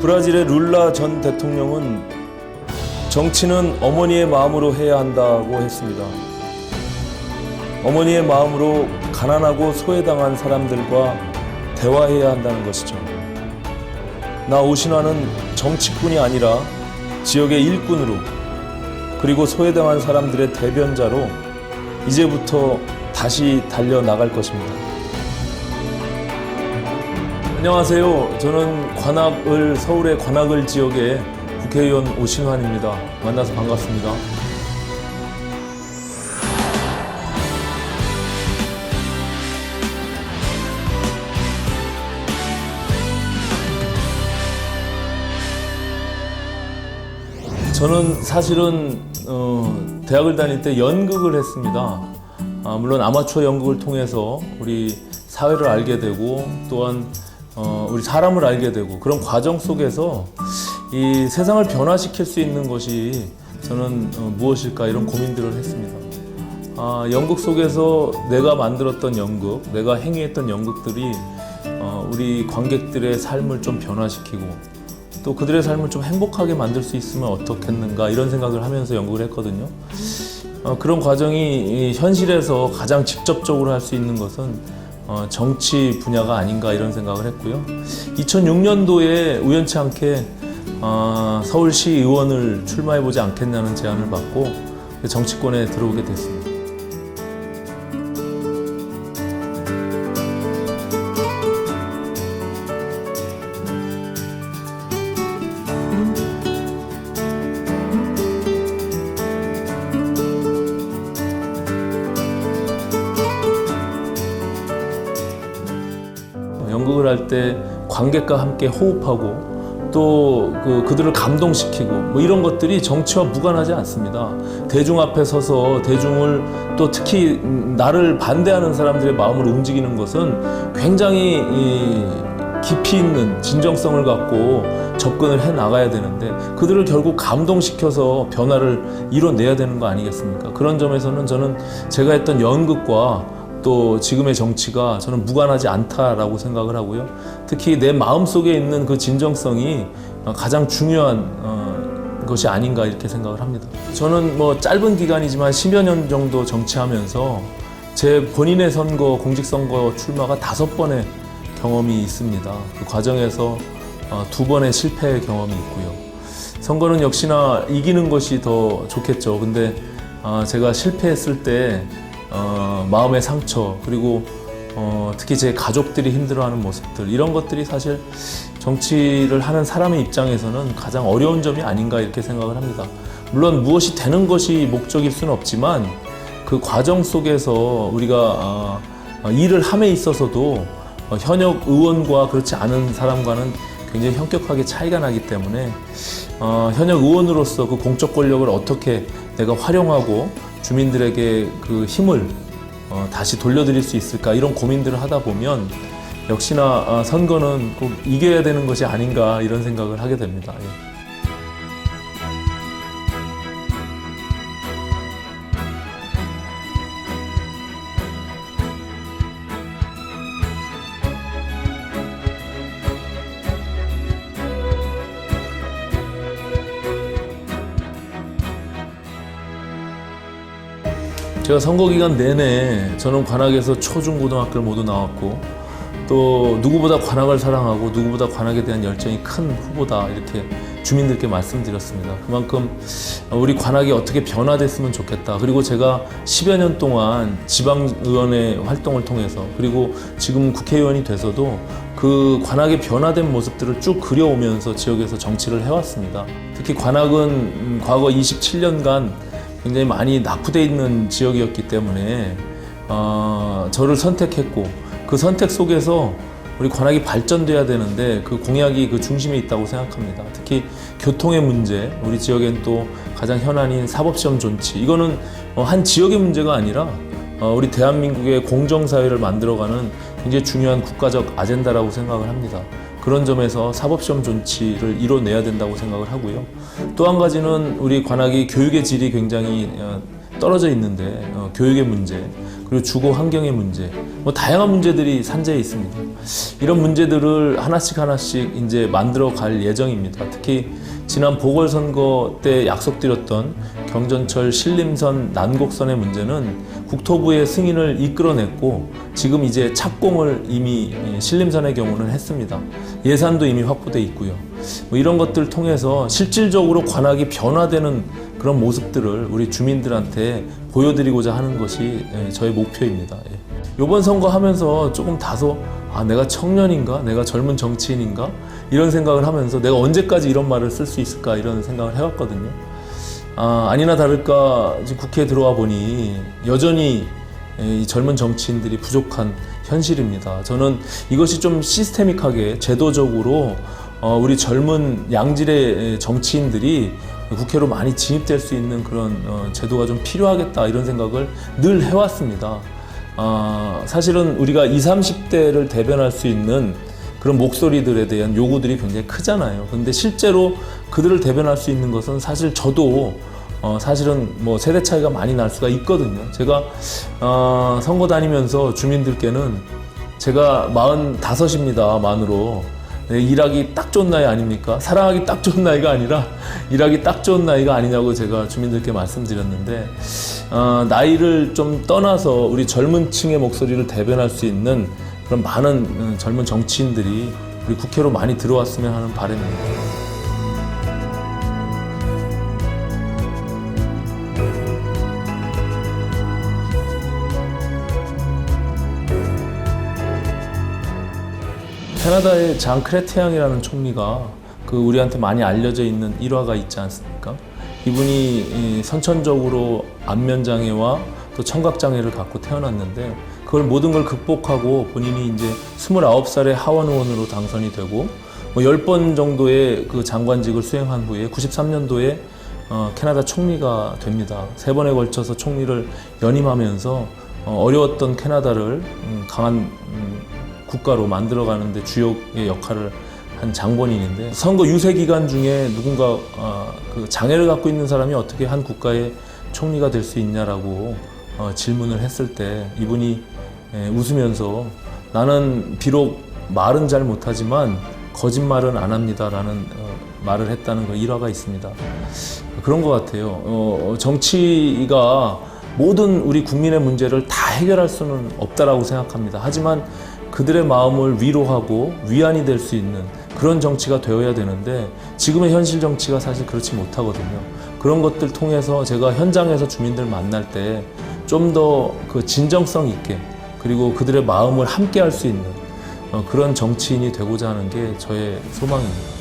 브라질의 룰라 전 대통령은 정치는 어머니의 마음으로 해야 한다고 했습니다. 어머니의 마음으로 가난하고 소외당한 사람들과 대화해야 한다는 것이죠. 나 오신화는 정치꾼이 아니라 지역의 일꾼으로 그리고 소외당한 사람들의 대변자로 이제부터 다시 달려 나갈 것입니다. 안녕하세요. 저는 관악을 서울의 관악을 지역의 국회의원 오신환입니다. 만나서 반갑습니다. 저는 사실은 어, 대학을 다닐 때 연극을 했습니다. 아, 물론 아마추어 연극을 통해서 우리 사회를 알게 되고 또한 어, 우리 사람을 알게 되고 그런 과정 속에서 이 세상을 변화시킬 수 있는 것이 저는 어, 무엇일까 이런 고민들을 했습니다. 아, 연극 속에서 내가 만들었던 연극, 내가 행위했던 연극들이 어, 우리 관객들의 삶을 좀 변화시키고 또 그들의 삶을 좀 행복하게 만들 수 있으면 어떻겠는가 이런 생각을 하면서 연극을 했거든요. 어, 그런 과정이 이 현실에서 가장 직접적으로 할 수 있는 것은 어, 정치 분야가 아닌가 이런 생각을 했고요. 2006년도에 우연치 않게 어, 서울시 의원을 출마해 보지 않겠냐는 제안을 받고 정치권에 들어오게 됐습니다. 연극을 할 때 관객과 함께 호흡하고 또 그, 그들을 감동시키고 뭐 이런 것들이 정치와 무관하지 않습니다. 대중 앞에 서서 대중을 또 특히 음, 나를 반대하는 사람들의 마음을 움직이는 것은 굉장히 이 깊이 있는 진정성을 갖고 접근을 해 나가야 되는데 그들을 결국 감동시켜서 변화를 이뤄내야 되는 거 아니겠습니까? 그런 점에서는 저는 제가 했던 연극과 또 지금의 정치가 저는 무관하지 않다라고 생각을 하고요. 특히 내 마음 속에 있는 그 진정성이 가장 중요한 어, 것이 아닌가 이렇게 생각을 합니다. 저는 뭐 짧은 기간이지만 10여 년 정도 정치하면서 제 본인의 선거, 공직선거 출마가 다섯 번의 경험이 있습니다. 그 과정에서 어, 두 번의 실패 경험이 있고요. 선거는 역시나 이기는 것이 더 좋겠죠. 근데 아, 제가 실패했을 때 어, 마음의 상처 그리고 어, 특히 제 가족들이 힘들어하는 모습들 이런 것들이 사실 정치를 하는 사람의 입장에서는 가장 어려운 점이 아닌가 이렇게 생각을 합니다. 물론 무엇이 되는 것이 목적일 수는 없지만 그 과정 속에서 우리가 어, 어, 일을 함에 있어서도 어, 현역 의원과 그렇지 않은 사람과는 굉장히 현격하게 차이가 나기 때문에 어, 현역 의원으로서 그 공적 권력을 어떻게 내가 활용하고 주민들에게 그 힘을 어, 다시 돌려드릴 수 있을까 이런 고민들을 하다 보면 역시나 아, 선거는 꼭 이겨야 되는 것이 아닌가 이런 생각을 하게 됩니다. 예. 제가 선거 기간 내내 저는 관악에서 초중고등학교를 모두 나왔고 또 누구보다 관악을 사랑하고 누구보다 관악에 대한 열정이 큰 후보다 이렇게 주민들께 말씀드렸습니다. 그만큼 우리 관악이 어떻게 변화됐으면 좋겠다. 그리고 제가 10여 년 동안 지방의원의 활동을 통해서 그리고 지금 국회의원이 돼서도 그 관악의 변화된 모습들을 쭉 그려오면서 지역에서 정치를 해왔습니다. 특히 관악은 음, 과거 27년간 굉장히 많이 낙후돼 있는 지역이었기 때문에 어, 저를 선택했고 그 선택 속에서 우리 관악이 발전돼야 되는데 그 공약이 그 중심에 있다고 생각합니다. 특히 교통의 문제, 우리 지역엔 또 가장 현안인 사법시험 존치 이거는 어, 한 지역의 문제가 아니라 어, 우리 대한민국의 공정사회를 만들어가는 굉장히 중요한 국가적 아젠다라고 생각을 합니다. 그런 점에서 사법시험 존치를 이뤄내야 된다고 생각을 하고요. 또 한 가지는 우리 관악이 교육의 질이 굉장히 어, 떨어져 있는데 어, 교육의 문제 그리고 주거 환경의 문제, 뭐 다양한 문제들이 산재해 있습니다. 이런 문제들을 하나씩 하나씩 이제 만들어 갈 예정입니다. 특히 지난 보궐선거 때 약속드렸던 경전철 신림선 난곡선의 문제는 국토부의 승인을 이끌어냈고 지금 이제 착공을 이미 신림선의 경우는 했습니다. 예산도 이미 확보돼 있고요. 뭐 이런 것들 통해서 실질적으로 관악이 변화되는 그런 모습들을 우리 주민들한테 보여드리고자 하는 것이 예, 저의 목표입니다. 예. 이번 선거 하면서 조금 다소 아 내가 청년인가 내가 젊은 정치인인가 이런 생각을 하면서 내가 언제까지 이런 말을 쓸 수 있을까 이런 생각을 해왔거든요. 아, 아니나 다를까 국회에 들어와 보니 여전히 이 젊은 정치인들이 부족한 현실입니다. 저는 이것이 좀 시스테믹하게 제도적으로 어, 우리 젊은 양질의 정치인들이 국회로 많이 진입될 수 있는 그런 어, 제도가 좀 필요하겠다 이런 생각을 늘 해왔습니다. 아, 사실은 우리가 20, 30대를 대변할 수 있는 그런 목소리들에 대한 요구들이 굉장히 크잖아요. 근데 실제로 그들을 대변할 수 있는 것은 사실 저도 어, 사실은 뭐 세대 차이가 많이 날 수가 있거든요. 제가 어, 선거 다니면서 주민들께는 제가 45입니다, 만으로. 네, 일하기 딱 좋은 나이 아닙니까? 사랑하기 딱 좋은 나이가 아니라 일하기 딱 좋은 나이가 아니냐고 제가 주민들께 말씀드렸는데 어, 나이를 좀 떠나서 우리 젊은 층의 목소리를 대변할 수 있는 그런 많은 어, 젊은 정치인들이 우리 국회로 많이 들어왔으면 하는 바람입니다. 캐나다의 장 크레테앙이라는 총리가 그 우리한테 많이 알려져 있는 일화가 있지 않습니까? 이분이 이 선천적으로 안면 장애와 또 청각 장애를 갖고 태어났는데 그걸 모든 걸 극복하고 본인이 이제 29살에 하원 의원으로 당선이 되고 뭐 10번 정도의 그 장관직을 수행한 후에 93년도에 어, 캐나다 총리가 됩니다. 세 번에 걸쳐서 총리를 연임하면서 어, 어려웠던 캐나다를 음, 강한 음, 국가로 만들어가는데 주역의 역할을 한 장본인인데 선거 유세 기간 중에 누군가 어, 그 장애를 갖고 있는 사람이 어떻게 한 국가의 총리가 될 수 있냐라고 어, 질문을 했을 때 이분이 예, 웃으면서 나는 비록 말은 잘 못하지만 거짓말은 안 합니다라는 어, 말을 했다는 그 일화가 있습니다. 그런 것 같아요. 어, 정치가 모든 우리 국민의 문제를 다 해결할 수는 없다라고 생각합니다. 하지만 그들의 마음을 위로하고 위안이 될 수 있는 그런 정치가 되어야 되는데 지금의 현실 정치가 사실 그렇지 못하거든요. 그런 것들 통해서 제가 현장에서 주민들 만날 때 좀 더 그 진정성 있게 그리고 그들의 마음을 함께 할 수 있는 어, 그런 정치인이 되고자 하는 게 저의 소망입니다.